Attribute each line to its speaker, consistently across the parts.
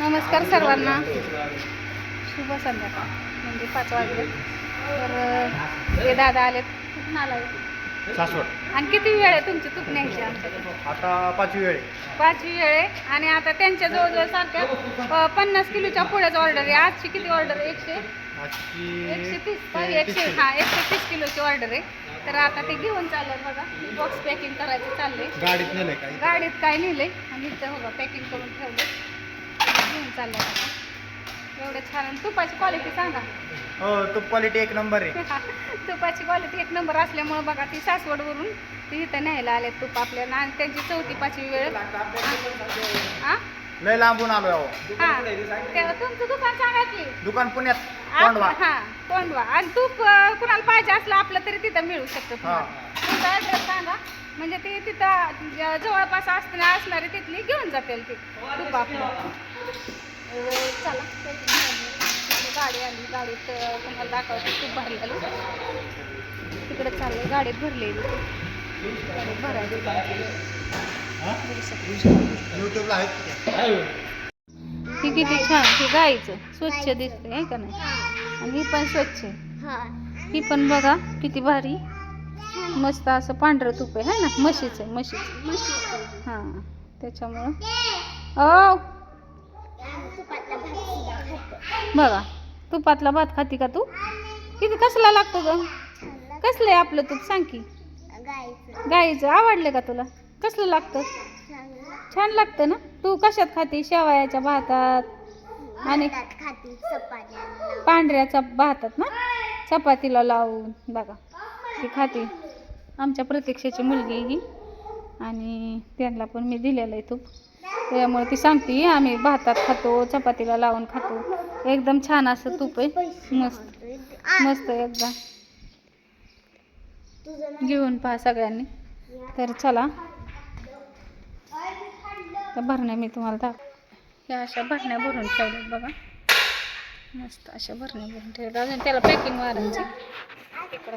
Speaker 1: नमस्कार सर्वांना. शुभ संध्याकाळ. म्हणजे पाच वाजले. तर हे दादा आलेत. कुठून आलाय?
Speaker 2: सासवड.
Speaker 1: आणि किती वेळ आहे तुमची तूप न्यायची आमच्याकडे?
Speaker 2: आता पाचवी वेळ आहे.
Speaker 1: पाचवी वेळ आहे. आणि आता त्यांच्या जवळजवळ सारख्या अं, पन्नास किलोच्या पुढेच ऑर्डर आहे. आजची किती ऑर्डर आहे? एकशे?
Speaker 2: आजची
Speaker 1: एकशे तीस?
Speaker 2: ते-
Speaker 1: एकशे
Speaker 2: तीस
Speaker 1: हा एकशे तीस किलोची ऑर्डर आहे. तर आता ते घेऊन चाललं बघा. बॉक्स पॅकिंग करायचं चाललंय.
Speaker 2: गाडीत नेलंय काही.
Speaker 1: गाडीत काय नेलंय? आणि इथं बघा पॅकिंग करून ठेवलं आता एवढं छान. आणि तुपाची क्वालिटी सांगा.
Speaker 2: हो तो क्वालिटी एक नंबर आहे.
Speaker 1: तुपाची क्वालिटी एक नंबर असल्यामुळं बघा ती सासवडवरून ती इथं न्यायला आले तूप आपल्याला. आणि त्यांची चौथी पाचवी वेळ. हा.
Speaker 2: लय लांबून अहो.
Speaker 1: हा. ते- तुमचं दुकान सांगा की.
Speaker 2: दुकान पुण्यात कोंडवा
Speaker 1: हा कोंडवा आणि तूप कुणाला पाहिजे असलं आपलं तरी तिथं मिळू शकतं तुम्हाला. तुमचा ॲड्रेस सांगा. म्हणजे ती तिथं ज- जवळपास असणार असणारी तिथली घेऊन जातील ती तूप आपलं. चला. गाडी आली. गाडीत तुम्हाला दाखवते. तूप भरलेलं तिकडे चाललंय. गाडीत भरलेली गाडीत भरायची. ही किती छान. ही गाईचं. स्वच्छ दिसते आहे का नाही? आणि ही पण स्वच्छ ही पण बघा किती भारी. मस्त असं पांढरं तूप आहे है ना? म्हशीचं आहे, म्हशीचं. हां. त्याच्यामुळं. ओ बघा तुपातला भात खाती का तू? किती कसला लागतो ग? कसलं आहे आपलं तूप? सांग की. गाईचं आवडलं का तुला? कसलं लागतं? छान लागतं ना? तू कशात खाते? शेवयाच्या भातात? आणि पांढऱ्याच्या भातात ना? चपातीला लावून बघा. ती खाते. आमच्या प्रतीक्षेची मुलगी ही. आणि त्यांना पण मी दिलेलं आहे तूप. त्यामुळे ती सांगते आम्ही भातात खातो चपातीला लावून खातो. एकदम छान असं तूप आहे. मस्त. मस्त एकदम. घेऊन पहा सगळ्यांनी. तर चला. त्या भरण्या मी तुम्हाला दाख ह्या अशा भरण्या भरून ठेवल्यात बघा. मस्त अशा भरण्या भरून ठेवल्या अजून त्याला पॅकिंग मारायची इकडं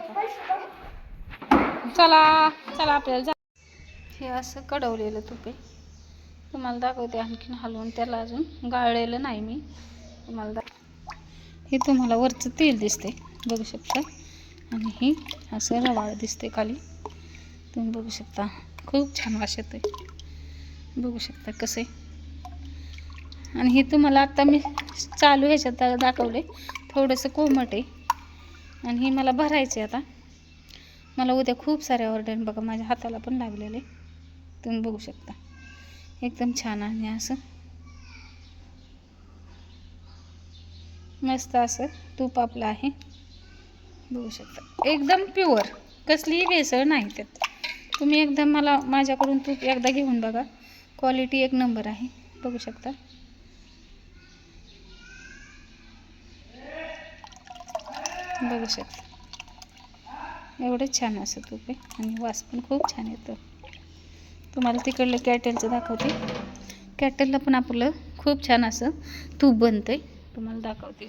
Speaker 1: चला. चला आपल्याला जा हे असं कडवलेलं तूप आहे. तुम्हाला दाखवते आणखीन हलवून त्याला अजून. गाळलेलं नाही मी. तुम्हाला दाख हे तुम्हाला वरचं तेल दिसते बघू शकता. आणि हे असं रवाळ दिसते खाली. तुम्ही बघू शकता. खूप छान वास येतो बघू शकता कसं आहे. आणि हे तुम्हाला आत्ता मी चालू ह्याच्यात दाखवले थोडंसं कोमट आहे. आणि हे मला भरायचं आहे आता. मला उद्या खूप सारे ऑर्डर बघा माझ्या हाताला पण लागलेले. तुम्ही बघू शकता. एकदम छान आणि असं. मस्त असं तूप आपलं आहे. बघू शकता. एकदम प्युअर कसलीही भेसळ नाही त्यात. तुम्ही एकदम मला माझ्याकडून तूप एकदा घेऊन बघा. क्वालिटी एक नंबर आहे. बघू शकता. बघू शकता. एवढंच छान असं तूप आहे. आणि वास पण खूप छान येतो. तुम्हाला तिकडलं कॅटेलचं दाखवते. कॅटेलला पण आपलं खूप छान असं तूप बनतं आहे तुम्हाला दाखवते.